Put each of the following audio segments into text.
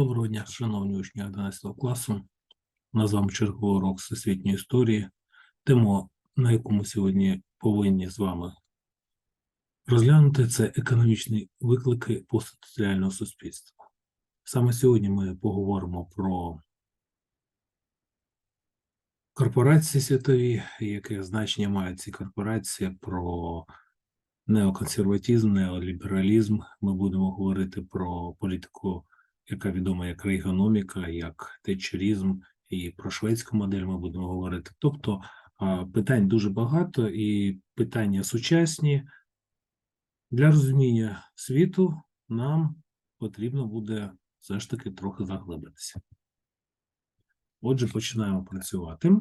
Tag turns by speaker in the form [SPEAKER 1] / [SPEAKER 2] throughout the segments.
[SPEAKER 1] Доброго дня, шановні учні 11 класу. Нас з вами черговий урок всесвітньої історії. Тема, на яку ми сьогодні повинні з вами розглянути, це економічні виклики постсоціального суспільства. Саме сьогодні ми поговоримо про корпорації світові, яке значення мають ці корпорації, про неоконсерватизм, неолібералізм. Ми будемо говорити про політику яка відома як рейгономіка, як тетчерізм, і про шведську модель ми будемо говорити. Тобто питань дуже багато, і питання сучасні. Для розуміння світу нам потрібно буде все ж таки трохи заглибитися. Отже, починаємо працювати.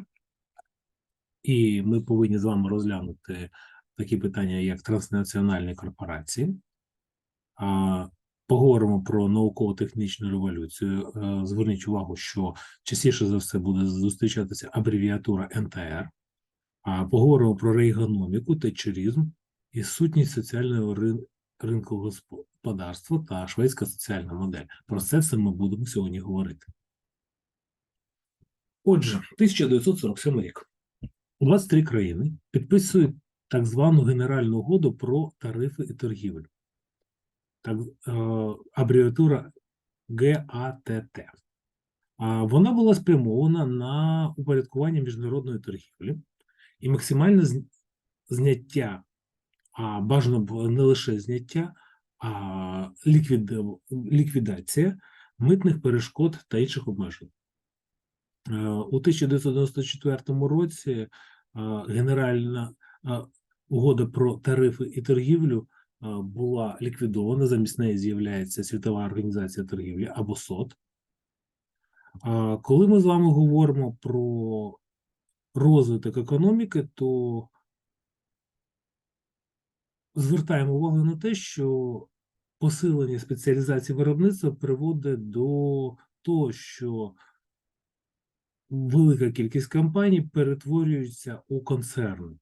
[SPEAKER 1] І ми повинні з вами розглянути такі питання, як транснаціональні корпорації. Поговоримо про науково-технічну революцію. Е, Зверніть увагу, що частіше за все буде зустрічатися абревіатура НТР. Поговоримо про рейгономіку, тетчерізм і сутність соціального рин... ринку господарства та шведська соціальна модель. Про це все ми будемо сьогодні говорити. Отже, 1947 рік. 23 країни підписують так звану Генеральну угоду про тарифи і торгівлю так, е, абревіатура ГАТТ. Вона була спрямована на упорядкування міжнародної торгівлі і максимальне зняття, а бажано було не лише зняття, а ліквід... ліквідація митних перешкод та інших обмежень. Е, у 1994 році е, Генеральна угода про тарифи і торгівлю була ліквідована, замість неї з'являється Світова організація торгівлі або СОТ. Коли ми з вами говоримо про розвиток економіки, то звертаємо увагу на те, що посилення спеціалізації виробництва приводить до того, що велика кількість компаній перетворюється у концерни.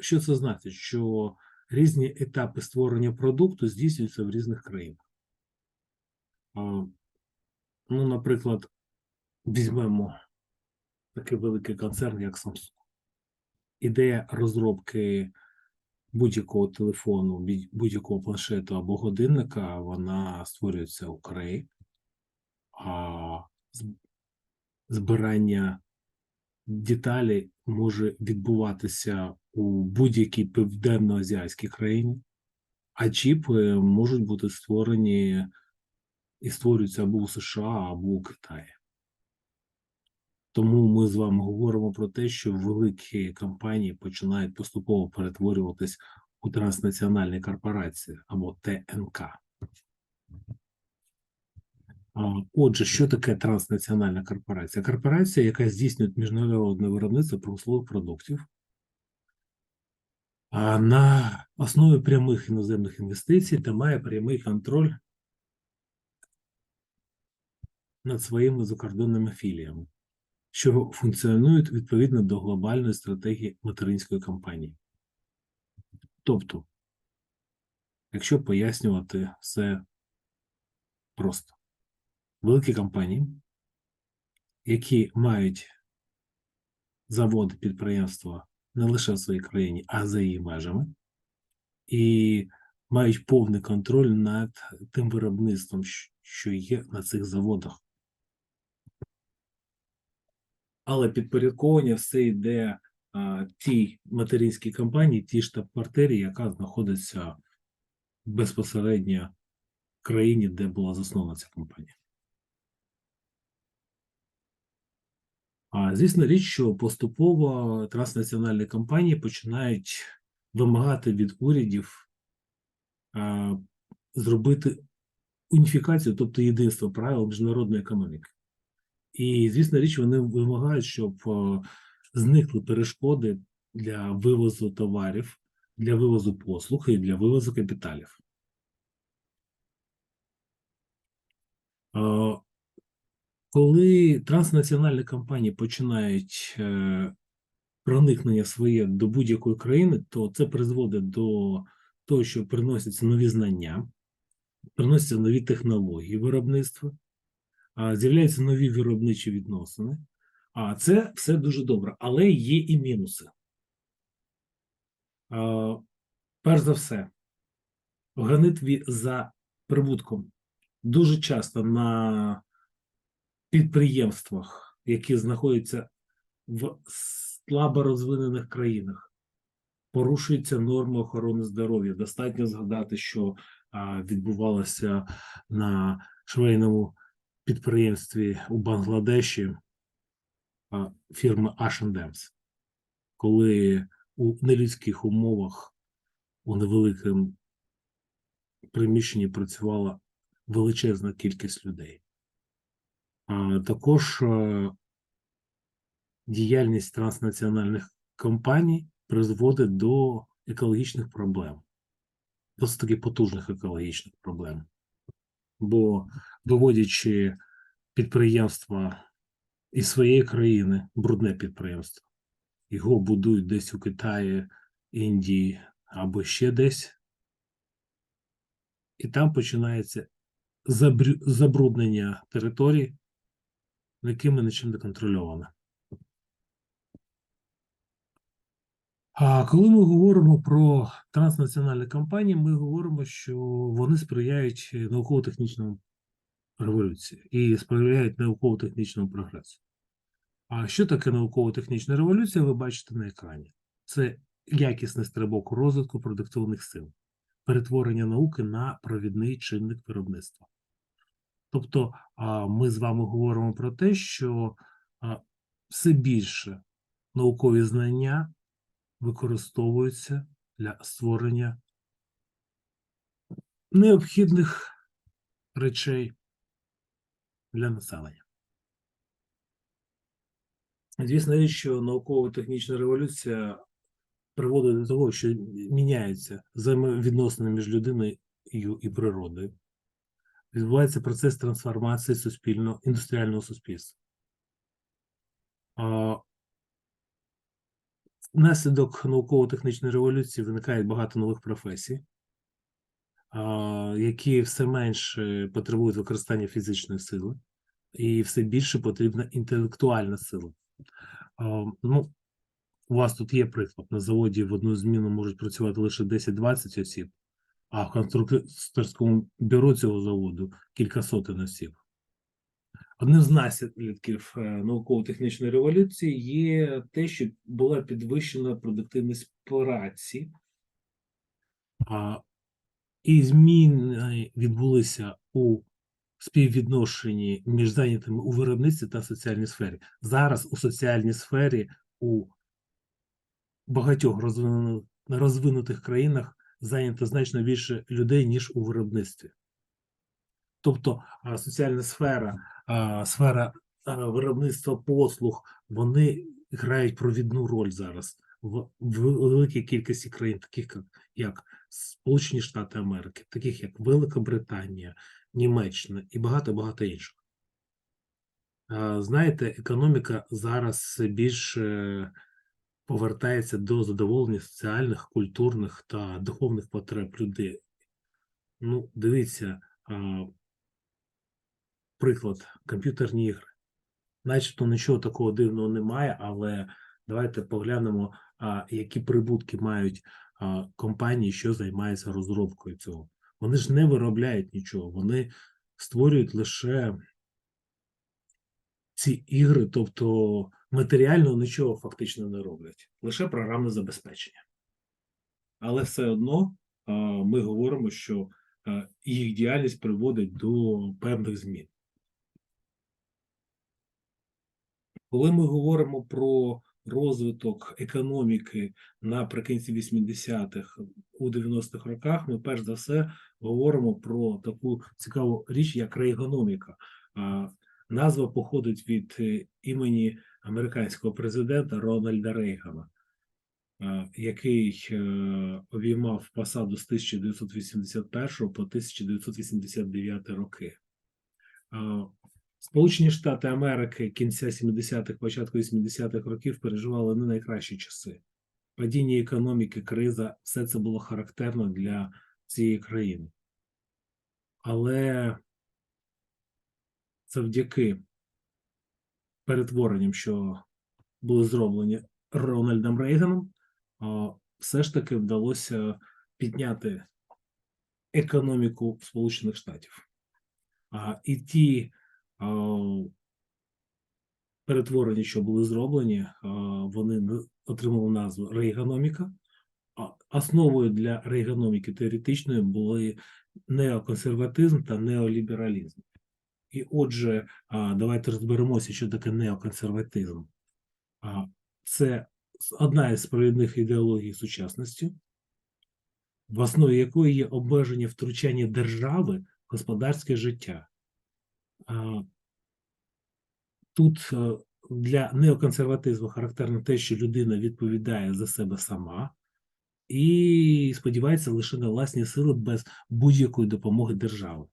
[SPEAKER 1] Що це значить? Що різні етапи створення продукту здійснюються в різних країнах. Ну, наприклад, візьмемо такий великий концерн, як Samsung. Ідея розробки будь-якого телефону, будь-якого планшету або годинника, вона створюється у Кореї, а збирання деталі може відбуватися у будь-якій південноазіатській країні, а чіпи можуть бути створені і створюються або у США, або у Китаї. Тому ми з вами говоримо про те, що великі компанії починають поступово перетворюватись у транснаціональні корпорації або ТНК. Отже, що таке транснаціональна корпорація? Корпорація, яка здійснює міжнародне виробництво промислових продуктів на основі прямих іноземних інвестицій та має прямий контроль над своїми закордонними філіями, що функціонують відповідно до глобальної стратегії материнської компанії. Тобто, якщо пояснювати все просто великі компанії, які мають заводи підприємства не лише в своїй країні, а за її межами, і мають повний контроль над тим виробництвом, що є на цих заводах. Але підпорядковання все йде а, тій материнській компанії, тій штаб-квартирі, яка знаходиться безпосередньо в країні, де була заснована ця компанія. Звісно, річ, що поступово транснаціональні компанії починають вимагати від урядів зробити уніфікацію, тобто єдинство правил міжнародної економіки. І, звісно, річ, вони вимагають, щоб зникли перешкоди для вивозу товарів, для вивозу послуг і для вивозу капіталів. Коли транснаціональні компанії починають е, проникнення своє до будь-якої країни, то це призводить до того, що приносяться нові знання, приносяться нові технології виробництва, з'являються нові виробничі відносини. А це все дуже добре, але є і мінуси. Перш за все, в гонитві за прибутком дуже часто на підприємствах, які знаходяться в слабо розвинених країнах, порушуються норми охорони здоров'я. Достатньо згадати, що а, відбувалося на швейному підприємстві у Бангладеші а, фірми H&M's, коли у нелюдських умовах у невеликому приміщенні працювала величезна кількість людей. Також діяльність транснаціональних компаній призводить до екологічних проблем, досить таки потужних екологічних проблем. Бо виводячи підприємства із своєї країни, брудне підприємство, його будують десь у Китаї, Індії або ще десь, і там починається забруднення територій, якими нічим не контрольовано. А коли ми говоримо про транснаціональні компанії, ми говоримо, що вони сприяють науково-технічному революції і сприяють науково-технічному прогресу. А що таке науково-технічна революція, ви бачите на екрані. Це якісний стрибок розвитку продуктивних сил, перетворення науки на провідний чинник виробництва. Тобто, ми з вами говоримо про те, що все більше наукові знання використовуються для створення необхідних речей для населення. Звісно, що науково-технічна революція приводить до того, що міняються взаємовідносини між людиною і природою. Відбувається процес трансформації суспільного індустріального суспільства. Внаслідок науково-технічної революції виникає багато нових професій, які все менше потребують використання фізичної сили, і все більше потрібна інтелектуальна сила. Ну, у вас тут є приклад. На заводі в одну зміну можуть працювати лише 10-20 осіб, а в конструкторському бюро цього заводу кілька сотень осіб. Одним з наслідків е, науково-технічної революції є те, що була підвищена продуктивність праці, а, і зміни відбулися у співвідношенні між зайнятими у виробництві та соціальній сфері. Зараз у соціальній сфері у багатьох розвинутих країнах зайнято значно більше людей, ніж у виробництві. Тобто соціальна сфера, сфера виробництва послуг, вони грають провідну роль зараз в, великій кількості країн, таких як, Сполучені Штати Америки, таких як Велика Британія, Німеччина і багато-багато інших. Знаєте, економіка зараз більше повертається до задоволення соціальних, культурних та духовних потреб людей. Ну, дивіться, а, приклад, комп'ютерні ігри. Начебто нічого такого дивного немає, але давайте поглянемо, а, які прибутки мають а, компанії, що займаються розробкою цього. Вони ж не виробляють нічого, вони створюють лише ці ігри, тобто матеріально нічого фактично не роблять, лише програмне забезпечення. Але все одно ми говоримо, що їх діяльність приводить до певних змін. Коли ми говоримо про розвиток економіки наприкінці 80-х у 90-х роках, ми перш за все говоримо про таку цікаву річ, як рейгономіка. Назва походить від е, імені американського президента Рональда Рейгана, який е, обіймав посаду з 1981 по 1989 роки. Сполучені Штати Америки кінця 70-х, початку 80-х років переживали не найкращі часи. Падіння економіки, криза все це було характерно для цієї країни. але завдяки перетворенням, що були зроблені Рональдом Рейганом, все ж таки вдалося підняти економіку Сполучених Штатів. І ті перетворення, що були зроблені, вони отримали назву Рейганоміка. Основою для рейганоміки теоретичної були неоконсерватизм та неолібералізм. І отже, давайте розберемося, що таке неоконсерватизм. Це одна із провідних ідеологій сучасності, в основі якої є обмеження втручання держави в господарське життя. Тут е, для неоконсерватизму характерно те, що людина відповідає за себе сама і сподівається лише на власні сили без будь-якої допомоги держави.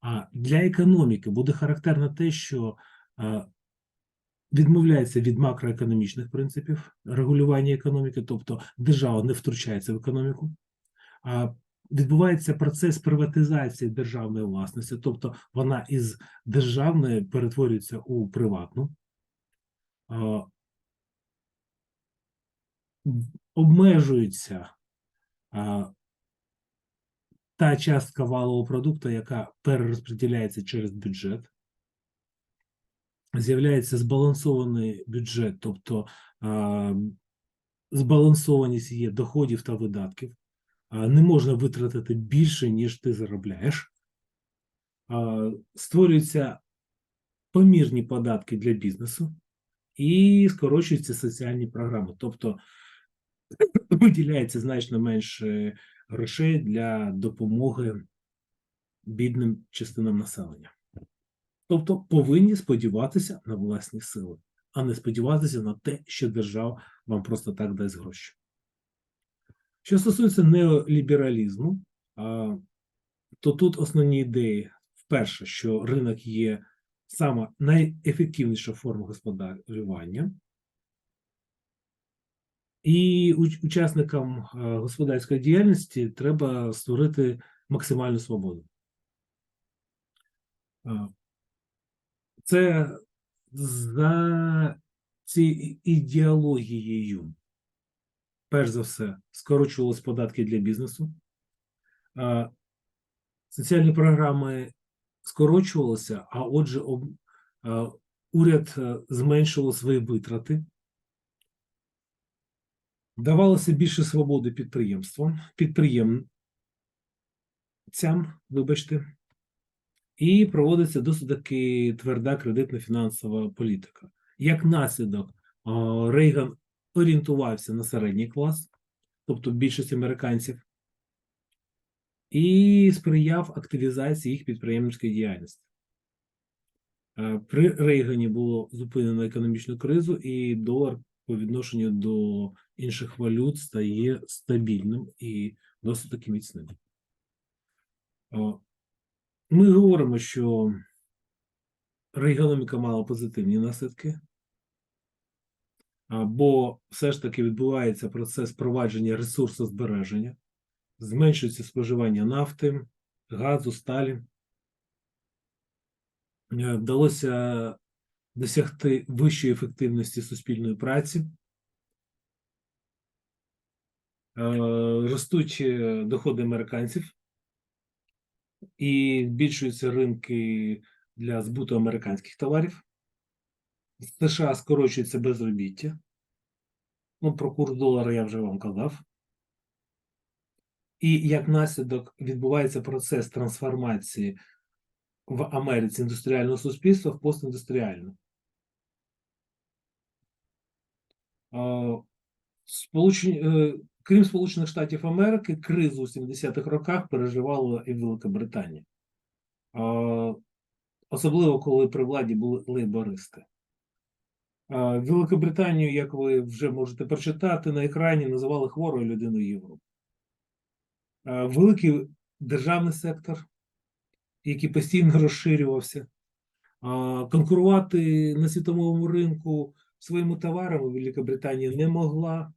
[SPEAKER 1] А для економіки буде характерно те, що е, відмовляється від макроекономічних принципів регулювання економіки, тобто держава не втручається в економіку. А відбувається процес приватизації державної власності, тобто вона із державної перетворюється у приватну. Обмежується а, та частка валового продукту, яка перерозподіляється через бюджет. З'являється збалансований бюджет, тобто а, збалансованість є доходів та видатків. А, Не можна витратити більше, ніж ти заробляєш. А, Створюються помірні податки для бізнесу і скорочуються соціальні програми. Тобто виділяється значно менше грошей для допомоги бідним частинам населення. Тобто повинні сподіватися на власні сили, а не сподіватися на те, що держава вам просто так дасть гроші. Що стосується неолібералізму, то тут основні ідеї: вперше, що ринок є сама найефективніша форма господарювання, і учасникам е, господарської діяльності треба створити максимальну свободу. Е, Це за цією ідеологією, перш за все, скорочувалися податки для бізнесу. Е, Соціальні програми скорочувалися, а отже, уряд зменшував свої витрати. Давалося більше свободи підприємствам, підприємцям, вибачте, і проводиться досить таки тверда кредитно-фінансова політика. Як наслідок, Рейган орієнтувався на середній клас, тобто більшість американців, і сприяв активізації їх підприємницької діяльності. Е, При Рейгані було зупинено економічну кризу, і долар по відношенню до інших валют стає стабільним і досить таки міцним. Ми говоримо, що рейгономіка мала позитивні наслідки, бо все ж таки відбувається процес впровадження ресурсозбереження, зменшується споживання нафти, газу, сталі. Е, Вдалося досягти вищої ефективності суспільної праці. Е, Ростуть е, доходи американців і збільшуються ринки для збуту американських товарів. В США скорочується безробіття. Ну, про курс долара я вже вам казав. І як наслідок відбувається процес трансформації в Америці індустріального суспільства в постіндустріальне. Сполучені, крім Сполучених Штатів Америки, кризу у 70-х роках переживала і Велика Британія. Е, Особливо, коли при владі були лейбористи. Великобританію, як ви вже можете прочитати на екрані, називали хворою людиною Європи. Великий державний сектор, який постійно розширювався. Конкурувати на світовому ринку своїми товарами Велика Британія не могла.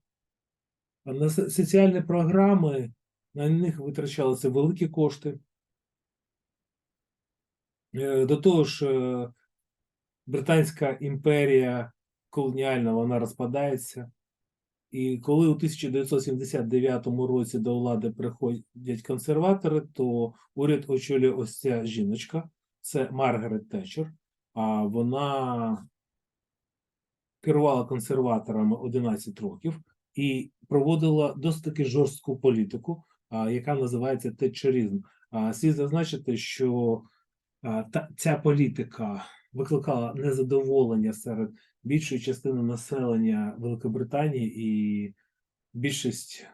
[SPEAKER 1] На соціальні програми на них витрачалися великі кошти. Е, До того ж, е, Британська імперія колоніальна вона розпадається. І коли у 1979 році до влади приходять консерватори, то уряд очолює ось ця жіночка, це Маргарет Тетчер. А вона керувала консерваторами 11 років і проводила досить таки жорстку політику, яка називається тетчеризм. А, Слід зазначити, що та, ця політика викликала незадоволення серед більшої частини населення Великобританії, і більшість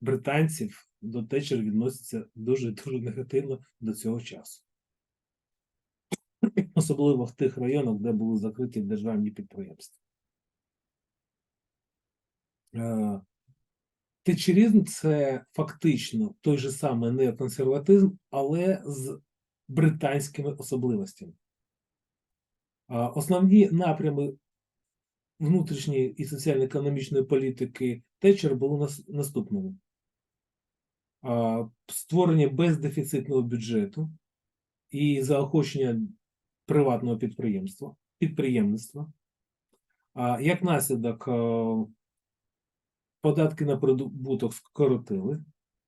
[SPEAKER 1] британців до Тетчер відносяться дуже дуже негативно до цього часу. Особливо в тих районах, де були закриті державні підприємства. Е, Тетчерізм це фактично той же самий неоконсерватизм, але з британськими особливостями. Основні напрями внутрішньої і соціально-економічної політики Тетчер були нас- наступними: створення бездефіцитного бюджету і заохочення приватного підприємства, підприємництва. Як наслідок, е, податки на прибуток скоротили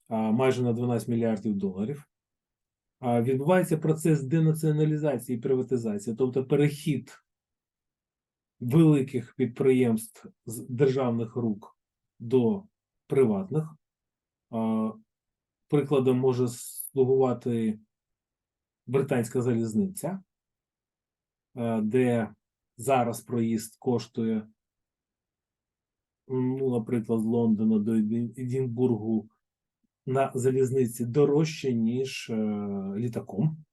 [SPEAKER 1] майже на 12 мільярдів доларів. Відбувається процес денаціоналізації і приватизації, тобто перехід великих підприємств з державних рук до приватних. Прикладом може слугувати британська залізниця, де зараз проїзд коштує, ну, наприклад, з Лондона до Едінбургу на залізниці дорожче, ніж е, літаком.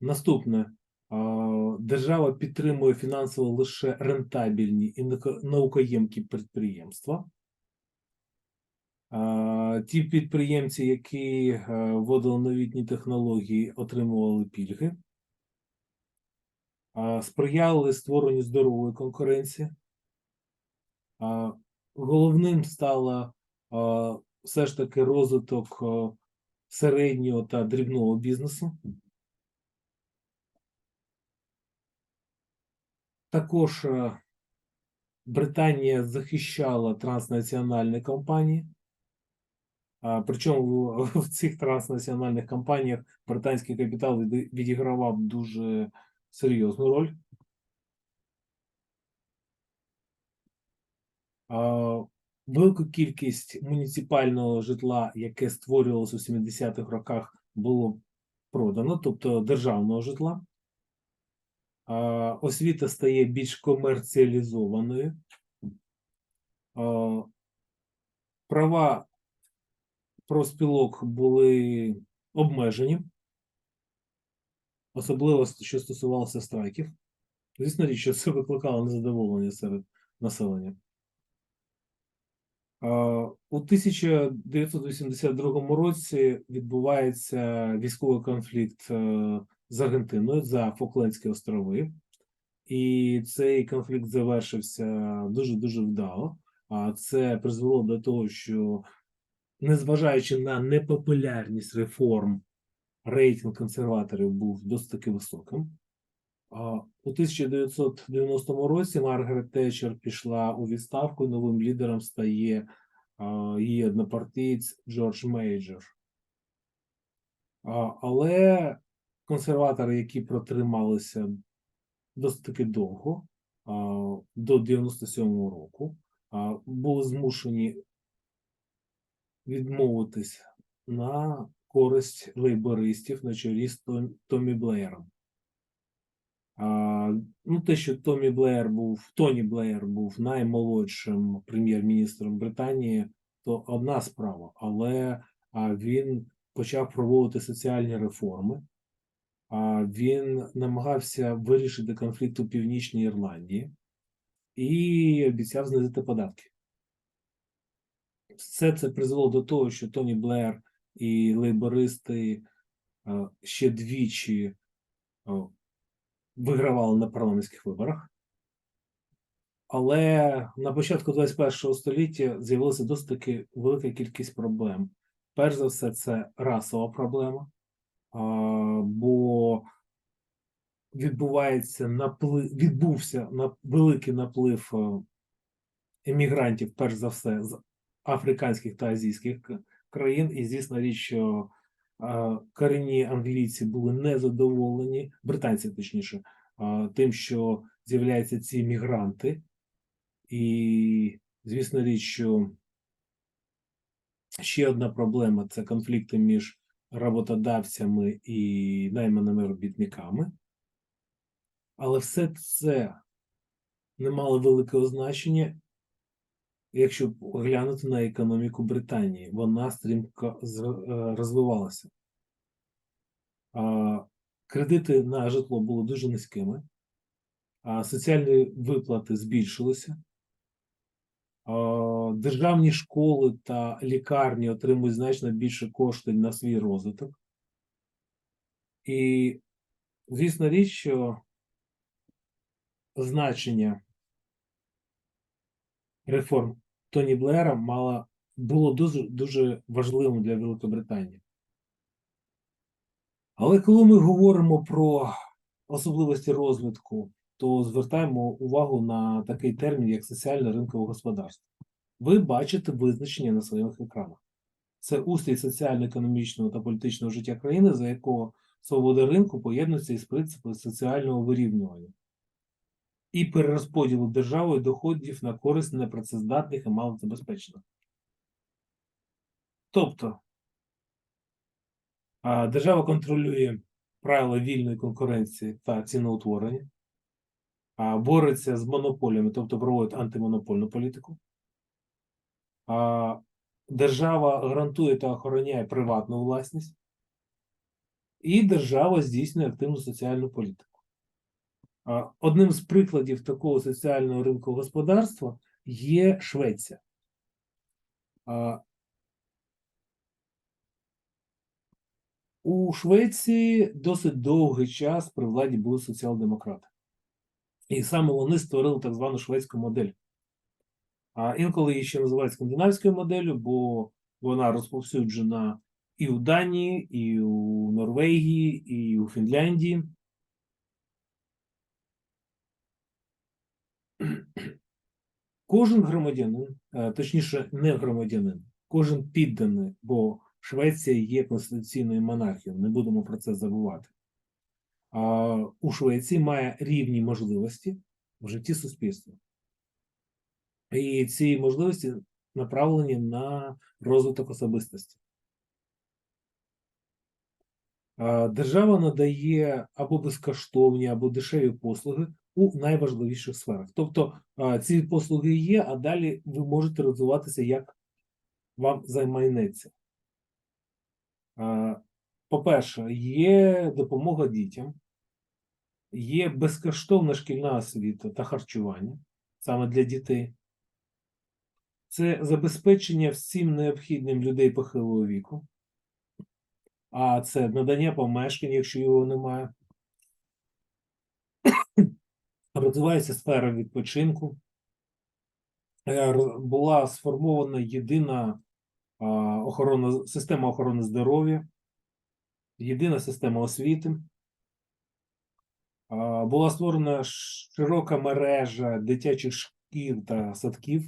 [SPEAKER 1] Наступне. Держава підтримує фінансово лише рентабельні і науко- наукоємкі підприємства. Ті підприємці, які е, вводили новітні технології, отримували пільги, сприяли створенню здорової конкуренції. Головним стало все ж таки розвиток середнього та дрібного бізнесу. Також е, Британія захищала транснаціональні компанії. Причому в цих транснаціональних компаніях британський капітал відігравав дуже серйозну роль. Велику кількість муніципального житла, яке створювалося у 70-х роках, було продано, тобто державного житла. Освіта стає більш комерціалізованою. Права профспілок були обмежені, особливо що стосувалося страйків. Звісно річ, що це викликало незадоволення серед населення. У 1982 році відбувається військовий конфлікт е, з Аргентиною за Фоклендські острови, і цей конфлікт завершився дуже-дуже вдало. А це призвело до того, що, незважаючи на непопулярність реформ, рейтинг консерваторів був досить таки високим. У 1990 році Маргарет Тетчер пішла у відставку, новим лідером стає її однопартієць Джордж Мейджор. Але консерватори, які протрималися досить таки довго, до 97-го року, були змушені відмовитись на користь лейбористів на чолі з Том- Томі Блеєром. А, ну, те, що Томі Блеєр був, Тоні Блеєр був наймолодшим прем'єр-міністром Британії, то одна справа, але а, він почав проводити соціальні реформи. А, він намагався вирішити конфлікт у Північній Ірландії і обіцяв знизити податки. Все це призвело до того, що Тоні Блеєр і лейбористи ще двічі вигравали на парламентських виборах. Але на початку 21 століття з'явилася досить таки велика кількість проблем. Перш за все, це расова проблема, бо відбувається наплив, відбувся великий наплив е, емігрантів, перш за все, з африканських та азійських країн. І звісно річ, що корінні англійці були незадоволені, британці точніше, тим, що з'являються ці мігранти. І звісно річ, що ще одна проблема це конфлікти між роботодавцями і найманими робітниками. Але все це не мало великого значення, якщо глянути на економіку Британії. Вона стрімко е, розвивалася. Кредити на житло були дуже низькими, соціальні виплати збільшилися. Державні школи та лікарні отримують значно більше коштів на свій розвиток. І, звісно, річ, що значення реформ Тоні Блера мало, було дуже, дуже важливим для Великобританії. Але коли ми говоримо про особливості розвитку, то звертаємо увагу на такий термін, як соціальне ринкове господарство. Ви бачите визначення на своїх екранах. Це устрій соціально-економічного та політичного життя країни, за якого свобода ринку поєднується із принципом соціального вирівнювання і перерозподілу державою доходів на користь непрацездатних і малозабезпечених. Тобто держава контролює правила вільної конкуренції та ціноутворення, бореться з монополіями, тобто проводить антимонопольну політику. Держава гарантує та охороняє приватну власність, і держава здійснює активну соціальну політику. Одним з прикладів такого соціального ринку господарства є Швеція. У Швеції досить довгий час при владі були соціал-демократи. І саме вони створили так звану шведську модель. А інколи її ще називають скандинавською моделлю, бо вона розповсюджена і у Данії, і у Норвегії, і у Фінляндії. Кожен громадянин, е, точніше, не громадянин, кожен підданий, бо Швеція є конституційною монархією, не будемо про це забувати. У Швеції має рівні можливості в житті суспільства. І ці можливості направлені на розвиток особистості. Держава надає або безкоштовні, або дешеві послуги у найважливіших сферах. Тобто ці послуги є, а далі ви можете розвиватися, як вам займайнеться. По-перше, є допомога дітям, є безкоштовна шкільна освіта та харчування саме для дітей. Це забезпечення всім необхідним людей похилого віку, а це надання помешкань, якщо його немає. Розвивається сфера відпочинку. Е, Була сформована єдина охорона, система охорони здоров'я, єдина система освіти. Була створена широка мережа дитячих шкіл та садків.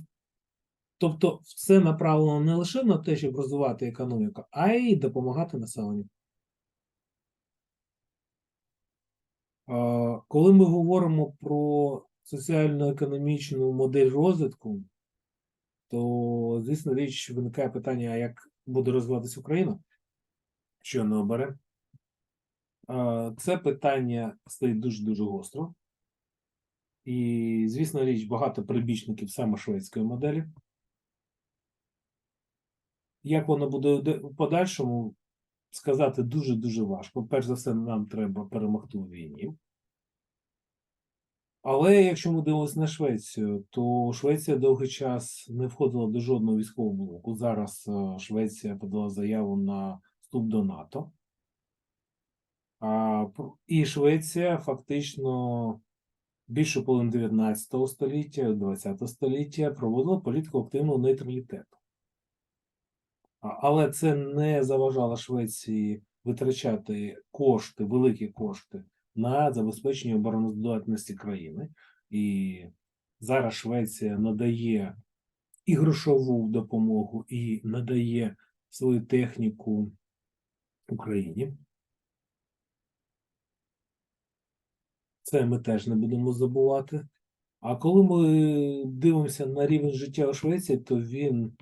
[SPEAKER 1] Тобто, все направлено не лише на те, щоб розвивати економіку, а й допомагати населенню. Коли ми говоримо про соціально-економічну модель розвитку, то, звісно, річ виникає питання, як буде розвиватися Україна? Що не обере? Це питання стоїть дуже-дуже гостро. І, звісно, річ, багато прибічників саме шведської моделі. Як воно буде де- в подальшому, сказати дуже-дуже важко. Перш за все, нам треба перемогти у війні. Але якщо ми дивимося на Швецію, то Швеція довгий час не входила до жодного військового блоку. Зараз е, Швеція подала заяву на вступ до НАТО. А, і Швеція фактично більше половини 19 століття, 20 століття проводила політику активного нейтралітету. Але це не заважало Швеції витрачати кошти, великі кошти на забезпечення обороноздатності країни. І зараз Швеція надає і грошову допомогу, і надає свою техніку Україні. Це ми теж не будемо забувати. А коли ми дивимося на рівень життя у Швеції, то він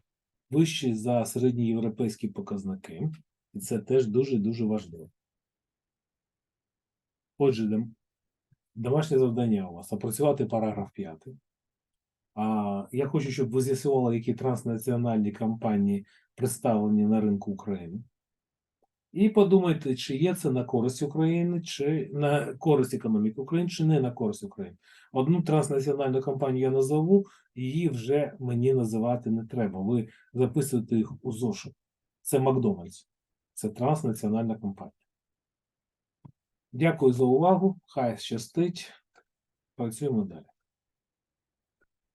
[SPEAKER 1] вищий за середньоєвропейські показники. І це теж дуже-дуже важливо. Отже, домашнє завдання у вас опрацювати параграф 5. А я хочу, щоб ви з'ясували, які транснаціональні компанії представлені на ринку України. І подумайте, чи є це на користь України, чи на користь економіки України, чи не на користь України. Одну транснаціональну компанію я назову, її вже мені називати не треба. Ви записуєте їх у зошит. Це Макдональдс. Це транснаціональна компанія. Дякую за увагу. Хай щастить. Працюємо далі.